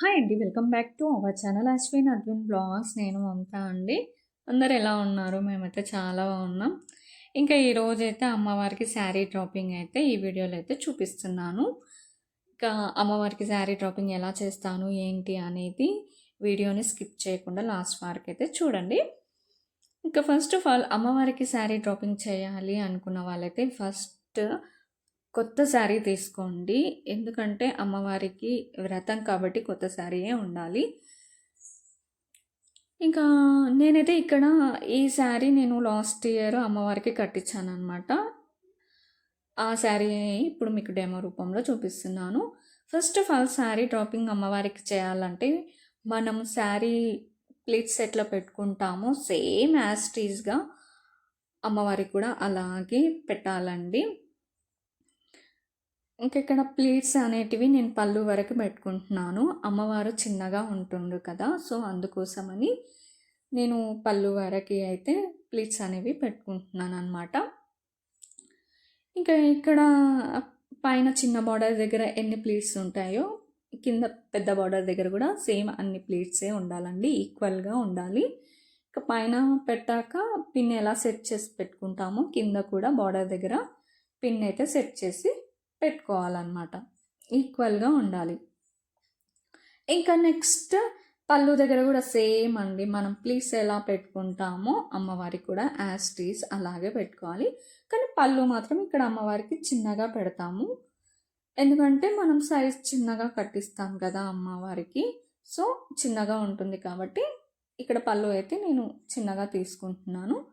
Hi అండి. Welcome back to our channel Ashwin Advin blogs. నేను మమత అండి. అందరు ఎలా ఉన్నారు? మేమైతే చాలా బాగున్నాం. ఇంకా ఈరోజు అయితే అమ్మవారికి శారీ డ్రాపింగ్ అయితే ఈ వీడియోలో అయితే చూపిస్తున్నాను. ఇంకా అమ్మవారికి శారీ డ్రాపింగ్ ఎలా చేస్తాను ఏంటి అనేది వీడియోని స్కిప్ చేయకుండా లాస్ట్ వరకు అయితే చూడండి. ఇంకా ఫస్ట్ ఆఫ్ ఆల్ అమ్మవారికి శారీ డ్రాపింగ్ చేయాలి అనుకున్న వాళ్ళైతే ఫస్ట్ కొత్త శారీ తీసుకోండి. ఎందుకంటే అమ్మవారికి వ్రతం కాబట్టి కొత్త శారీయే ఉండాలి. ఇంకా నేనైతే ఇక్కడ ఈ శారీ నేను లాస్ట్ ఇయర్ అమ్మవారికి కట్టించాను అనమాట ఆ శారీ ఇప్పుడు మీకు డెమో రూపంలో చూపిస్తున్నాను. First of all sari draping అమ్మవారికి చేయాలంటే మనం శారీ ప్లేట్స్ ఎట్లా పెట్టుకుంటామో. సేమ్ యాస్టీజ్గా అమ్మవారికి కూడా అలాగే పెట్టాలండి. ఇక్కడ ప్లేట్స్ అనేటివి నేను పళ్ళు వరకు పెట్టుకుంటున్నాను. అమ్మవారు చిన్నగా ఉంటుండు కదా సో అందుకోసమని నేను పళ్ళు వరకు అయితే ప్లేట్స్ అనేవి పెట్టుకుంటున్నాను అనమాట ఇంకా ఇక్కడ పైన చిన్న బార్డర్ దగ్గర ఎన్ని ప్లేట్స్ ఉంటాయో కింద పెద్ద బార్డర్ దగ్గర కూడా సేమ్ అన్ని ప్లేట్సే ఉండాలండి ఈక్వల్గా ఉండాలి. ఇక పైన పెట్టాక పిన్ ఎలా సెట్ చేసి పెట్టుకుంటామో కింద కూడా బార్డర్ దగ్గర పిన్ అయితే సెట్ చేసి పెట్టుకోవాలన్నమాట. ఈక్వల్గా ఉండాలి. ఇంకా నెక్స్ట్ పళ్ళు దగ్గర కూడా సేమ్ అండి. మనం ప్లీస్ ఎలా పెట్టుకుంటామో అమ్మవారికి కూడా యాస్టీస్ అలాగే పెట్టుకోవాలి. కానీ పళ్ళు మాత్రం ఇక్కడ అమ్మవారికి చిన్నగా పెడతాము. ఎందుకంటే మనం సైజ్ చిన్నగా కట్టిస్తాం కదా అమ్మవారికి. సో చిన్నగా ఉంటుంది కాబట్టి ఇక్కడ పళ్ళు అయితే నేను చిన్నగా తీసుకుంటున్నాను.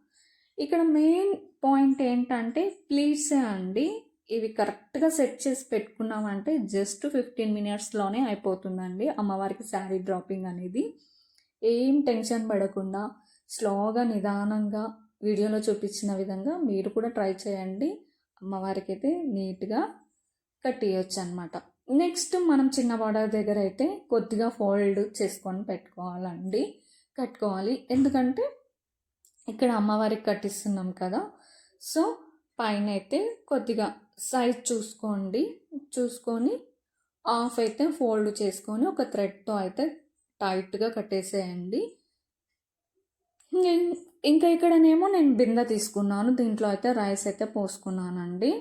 ఇక్కడ మెయిన్ పాయింట్ ఏంటంటే ప్లీసే అండి ఇవి కరెక్ట్గా సెట్ చేసి పెట్టుకున్నామంటే జస్ట్ ఫిఫ్టీన్ మినిట్స్లోనే అయిపోతుందండి అమ్మవారికి శారీ డ్రాపింగ్ అనేది. ఏం టెన్షన్ పడకుండా స్లోగా నిదానంగా వీడియోలో చూపించిన విధంగా మీరు కూడా ట్రై చేయండి. అమ్మవారికి అయితే నీట్గా కట్టేయచ్చు అనమాట నెక్స్ట్ మనం చిన్న బార్డర్ దగ్గర అయితే కొద్దిగా ఫోల్డ్ చేసుకొని పెట్టుకోవాలండి. కట్టుకోవాలి. ఎందుకంటే ఇక్కడ అమ్మవారికి కట్టిస్తున్నాం కదా. సో పైన అయితే కొద్దిగా సైజ్ చూసుకోండి. చూసుకొని ఆఫ్ అయితే ఫోల్డ్ చేసుకొని ఒక థ్రెడ్తో అయితే టైట్గా కట్టేసేయండి. నేను ఇంకా ఇక్కడనేమో నేను బిందె తీసుకున్నాను. దీంట్లో అయితే రైస్ అయితే పోసుకున్నానండి.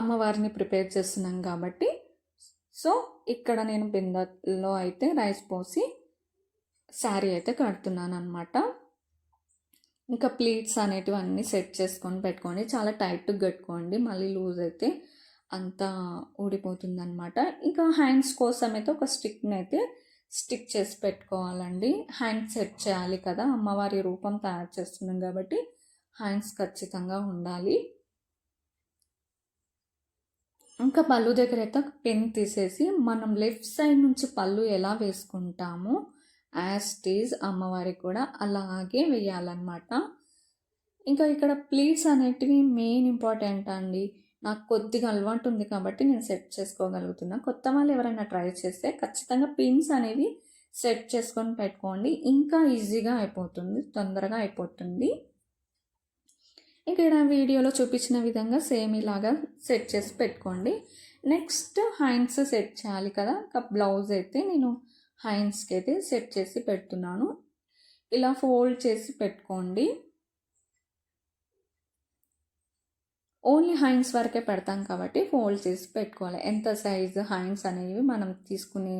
అమ్మవారిని ప్రిపేర్ చేస్తున్నాం కాబట్టి. సో ఇక్కడ నేను బిందెలో అయితే రైస్ పోసి శారీ అయితే కడుతున్నాను అనమాట ఇంకా ప్లీట్స్ అనేటివి అన్నీ సెట్ చేసుకొని పెట్టుకోండి. చాలా టైట్గా కట్టుకోండి. మళ్ళీ లూజ్ అయితే అంతా ఊడిపోతుంది అనమాట ఇంకా హ్యాండ్స్ కోసం అయితే ఒక స్టిక్ని అయితే స్టిక్ చేసి పెట్టుకోవాలండి. హ్యాండ్స్ సెట్ చేయాలి కదా. అమ్మవారి రూపం తయారు చేస్తున్నాం కాబట్టి హ్యాండ్స్ ఖచ్చితంగా ఉండాలి. ఇంకా పళ్ళు దగ్గర అయితే పెన్ తీసేసి మనం లెఫ్ట్ సైడ్ నుంచి పళ్ళు ఎలా వేసుకుంటామో యాజ్ టీజ్ అమ్మవారికి కూడా అలాగే వేయాలన్నమాట. ఇంకా ఇక్కడ ప్లీట్స్ అనేటివి మెయిన్ ఇంపార్టెంట్ అండి. నాకు కొద్దిగా అలవాటు ఉంది కాబట్టి నేను సెట్ చేసుకోగలుగుతున్నా. కొత్త వాళ్ళు ఎవరైనా ట్రై చేస్తే ఖచ్చితంగా పిన్స్ అనేవి సెట్ చేసుకొని పెట్టుకోండి. ఇంకా ఈజీగా అయిపోతుంది తొందరగా అయిపోతుంది. ఇక్కడ వీడియోలో చూపించిన విధంగా సేమ్ ఇలాగా సెట్ చేసి పెట్టుకోండి. నెక్స్ట్ హ్యాండ్స్ సెట్ చేయాలి కదా. బ్లౌజ్ అయితే నేను హైన్స్కి అయితే సెట్ చేసి పెడుతున్నాను. ఇలా ఫోల్డ్ చేసి పెట్టుకోండి. ఓన్లీ హైన్స్ వరకే పెడతాం కాబట్టి ఫోల్డ్ చేసి పెట్టుకోవాలి. ఎంత సైజు హైన్స్ అనేవి మనం తీసుకునే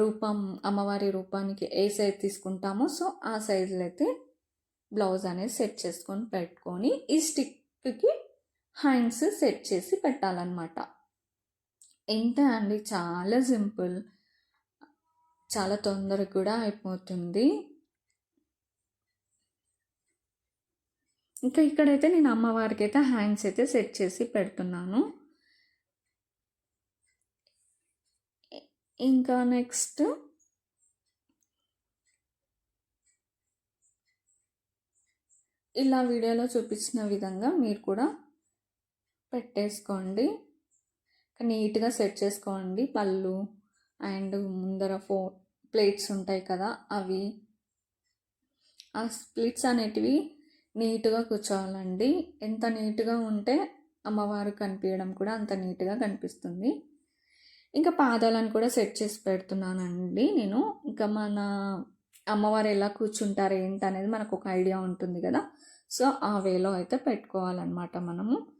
రూపం అమ్మవారి రూపానికి ఏ సైజ్ తీసుకుంటామో సో ఆ సైజులో అయితే బ్లౌజ్ అనేది సెట్ చేసుకొని పెట్టుకొని ఈ స్టిక్కి హ్యాండ్స్ సెట్ చేసి పెట్టాలన్నమాట. ఎంత అండి? చాలా సింపుల్. చాలా తొందరగా కూడా అయిపోతుంది. ఇంకా ఇక్కడైతే నేను అమ్మవారికి అయితే హ్యాండ్స్ అయితే సెట్ చేసి పెడుతున్నాను. ఇంకా నెక్స్ట్ ఇలా వీడియోలో చూపించిన విధంగా మీరు కూడా పెట్టేసుకోండి. నీట్గా సెట్ చేసుకోండి పళ్ళు అండ్ ముందర ఫో ప్లేట్స్ ఉంటాయి కదా అవి. ఆ స్ప్లిట్స్ అనేటివి నీట్గా కూర్చోవాలండి. ఎంత నీట్గా ఉంటే అమ్మవారు కనిపించడం కూడా అంత నీట్గా కనిపిస్తుంది. ఇంకా పాదాలను కూడా సెట్ చేసి పెడుతున్నానండి నేను. ఇంకా మన అమ్మవారు ఎలా కూర్చుంటారు ఏంటి అనేది మనకు ఒక ఐడియా ఉంటుంది కదా. సో ఆ వేలో అయితే పెట్టుకోవాలన్నమాట మనము.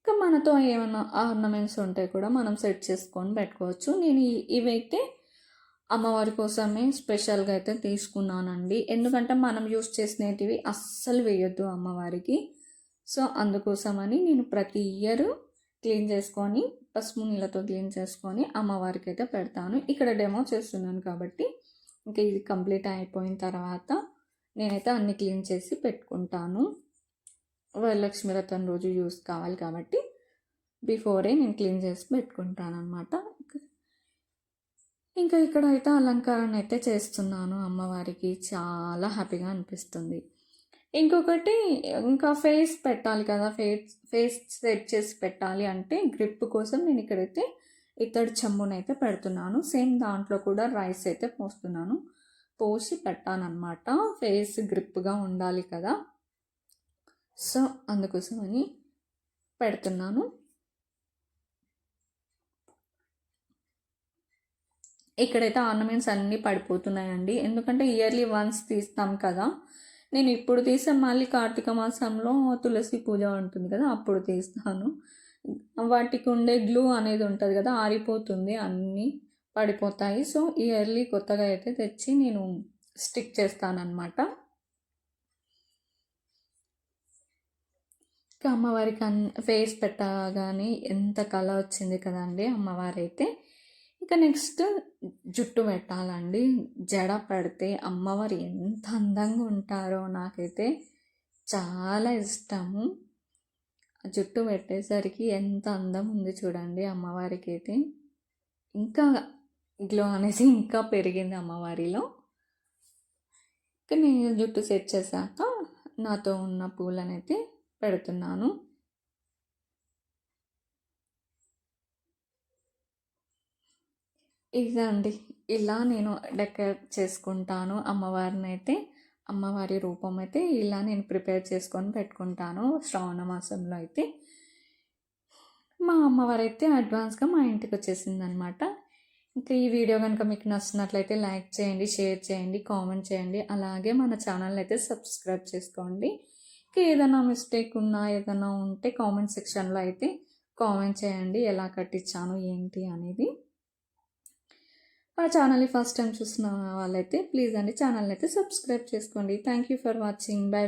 ఇంకా మనతో ఏమైనా ఆర్నమెంట్స్ ఉంటే కూడా మనం సెట్ చేసుకొని పెట్టుకోవచ్చు. నేను ఇవైతే అమ్మవారి కోసమే స్పెషల్గా అయితే తీసుకున్నానండి. ఎందుకంటే మనం యూస్ చేసినవి అస్సలు వేయొద్దు అమ్మవారికి. సో అందుకోసమని నేను ప్రతి ఇయర్ క్లీన్ చేసుకొని పసుపు నీళ్ళతో క్లీన్ చేసుకొని అమ్మవారికి అయితే పెడతాను. ఇక్కడ డెమో చేస్తున్నాను కాబట్టి ఇంకా ఇది కంప్లీట్ అయిపోయిన తర్వాత నేనైతే అన్ని క్లీన్ చేసి పెట్టుకుంటాను. వరలక్ష్మి వ్రతం రోజు యూస్ కావాలి కాబట్టి బిఫోరే నేను క్లీన్ చేసి పెట్టుకుంటాను అనమాట ఇంకా ఇక్కడ అయితే అలంకారాన్ని అయితే చేస్తున్నాను అమ్మవారికి. చాలా హ్యాపీగా అనిపిస్తుంది. ఇంకొకటి ఇంకా ఫేస్ పెట్టాలి కదా. ఫేస్ ఫేస్ సెట్ చేసి పెట్టాలి అంటే గ్రిప్ కోసం నేను ఇక్కడైతే ఇత్తడి చెంబునైతే పెడుతున్నాను. సేమ్ దాంట్లో కూడా రైస్ అయితే పోస్తున్నాను. పోసి పెట్టానన్నమాట. ఫేస్ గ్రిప్గా ఉండాలి కదా. సో అందుకోసమని పెడుతున్నాను. ఇక్కడైతే ఆర్నమెంట్స్ అన్నీ పడిపోతున్నాయండి. ఎందుకంటే ఇయర్లీ వన్స్ తీస్తాం కదా. నేను ఇప్పుడు తీసే మళ్ళీ కార్తీక మాసంలో తులసి పూజ ఉంటుంది కదా అప్పుడు తీస్తాను. వాటికి ఉండే గ్లూ అనేది ఉంటుంది కదా ఆరిపోతుంది అన్నీ పడిపోతాయి. సో ఇయర్లీ కొత్తగా అయితే తెచ్చి నేను స్టిక్ చేస్తానన్నమాట. ఇంకా అమ్మవారికి అన్ ఫేస్ పెట్టగానే ఎంత కళ వచ్చింది కదండి అమ్మవారైతే. అయితే నెక్స్ట్ జుట్టు పెట్టాలండి. జడ పెడితే అమ్మవారు ఎంత అందంగా ఉంటారో నాకైతే చాలా ఇష్టము. జుట్టు పెట్టేసరికి ఎంత అందం ఉంది చూడండి అమ్మవారికి అయితే ఇంకా గ్లో అనేది ఇంకా పెరిగింది అమ్మవారిలో. ఇంకా నేను జుట్టు సెట్ చేశాక నాతో ఉన్న పూలనైతే పెడుతున్నాను. ఇదండి ఇలా నేను డెకరేట్ చేసుకుంటాను అమ్మవారిని అయితే అమ్మవారి రూపం అయితే ఇలా నేను ప్రిపేర్ చేసుకొని పెట్టుకుంటాను శ్రావణ మాసంలో అయితే. మా అమ్మవారు అయితే అడ్వాన్స్గా మా ఇంటికి వచ్చేసింది అనమాట ఇంకా ఈ వీడియో కనుక మీకు నచ్చినట్లయితే లైక్ చేయండి షేర్ చేయండి కామెంట్ చేయండి. అలాగే మన ఛానల్ అయితే సబ్స్క్రైబ్ చేసుకోండి. ఇంకా ఏదైనా మిస్టేక్ ఉన్నా ఏదైనా ఉంటే కామెంట్ సెక్షన్లో అయితే కామెంట్ చేయండి. ఎలా కట్టించాను ఏంటి అనేది. మా ఛానల్ని ఫస్ట్ టైం చూసిన వాళ్ళైతే ప్లీజ్ అండి ఛానల్ని అయితే సబ్స్క్రైబ్ చేసుకోండి. Thank you for watching bye